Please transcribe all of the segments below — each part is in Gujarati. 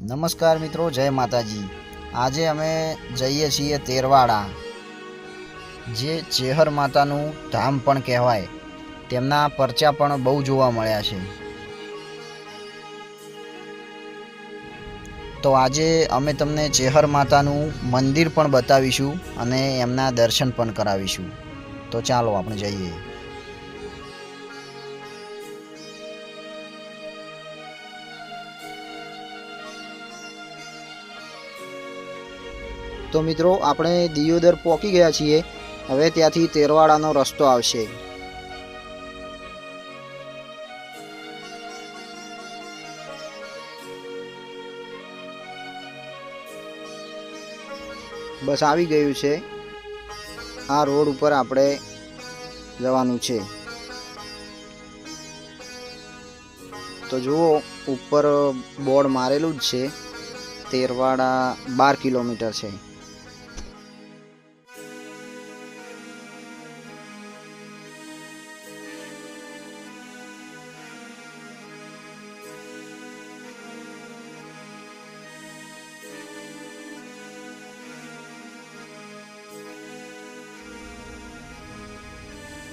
નમસ્કાર મિત્રો, જય માતાજી. આજે અમે જઈએ છીએ તેરવાડા, જે ચેહર માતાનું ધામ પણ કહેવાય. તેમના પરચા પણ બહુ જોવા મળ્યા છે. તો આજે અમે તમને ચેહર માતાનું મંદિર પણ બતાવીશું અને એમના દર્શન પણ કરાવીશું. તો ચાલો આપણે જઈએ. તો મિત્રો, આપણે દિયોદર પહોંચી ગયા છીએ. હવે ત્યાંથી તેરવાડાનો રસ્તો આવશે. બસ આવી ગયું છે. આ રોડ ઉપર આપણે જવાનું છે. તો જુઓ, ઉપર બોર્ડ મારેલું જ છે. તેરવાડા બાર કિલોમીટર છે.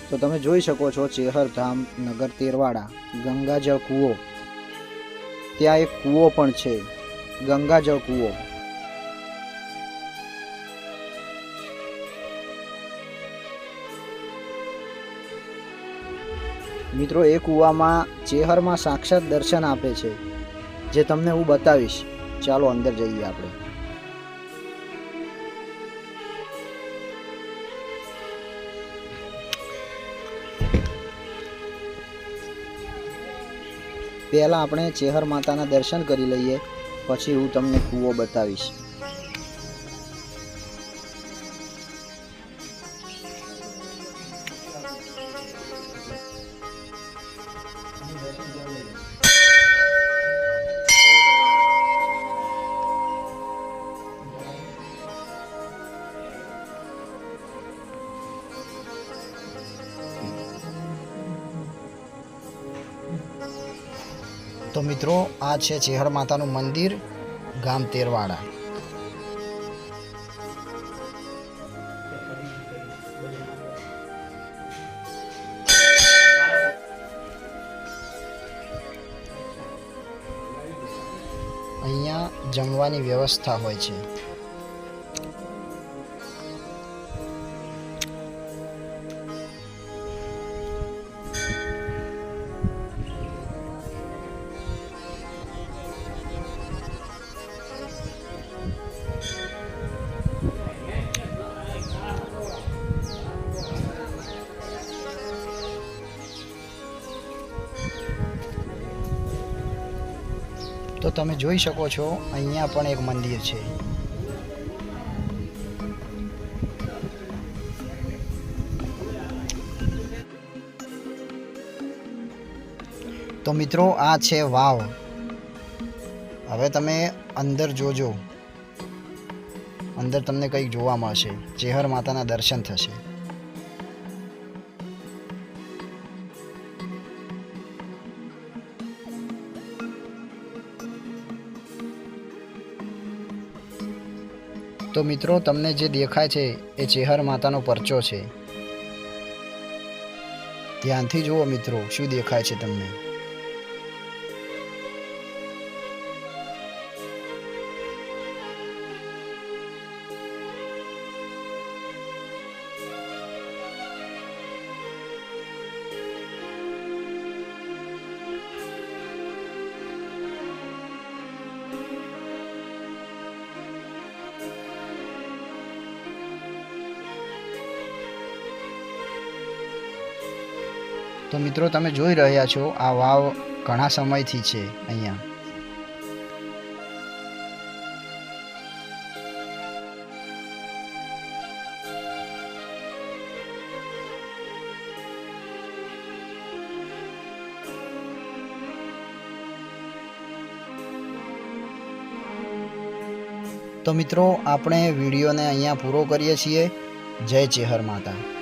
તો તમે જોઈ શકો છો ચેહરધામ, નગર તેરવાડા, ગંગાજળ કૂવો. ત્યાં એક કૂવો પણ છે, ગંગાજળ કૂવો. મિત્રો, એ કૂવામાં ચેહરમાં સાક્ષાત દર્શન આપે છે, જે તમને હું બતાવીશ. ચાલો અંદર જઈએ આપણે. પહેલાં આપણે ચેહર માતાના દર્શન કરી લઈએ પછી હું તમને કૂવો બતાવીશ. તો મિત્રો આ છે ચેહર માતાનું મંદિર ગામ તેરવાડા. અહીંયા જમવાની વ્યવસ્થા હોય છે. તો તમે જોઈ શકો છો, અહીંયા પણ એક મંદિર છે. તો મિત્રો, આ છે વાવ. હવે તમે અંદર જોજો. અંદર તમને કંઈક જોવા મળશે. ચેહર માતાના દર્શન થશે. તો મિત્રો, તમને જે દેખાય છે, એ ચેહર માતાનો પરચો છે. ધ્યાનથી જુઓ મિત્રો, શું દેખાય છે તમને. તો મિત્રો, તમે જોઈ રહ્યા છો, આ વાવ ઘણા સમયથી છે અહીંયા. તો મિત્રો, આપણે વિડીયોને અહીંયા પૂરો કરીએ છીએ. જય ચેહર માતા.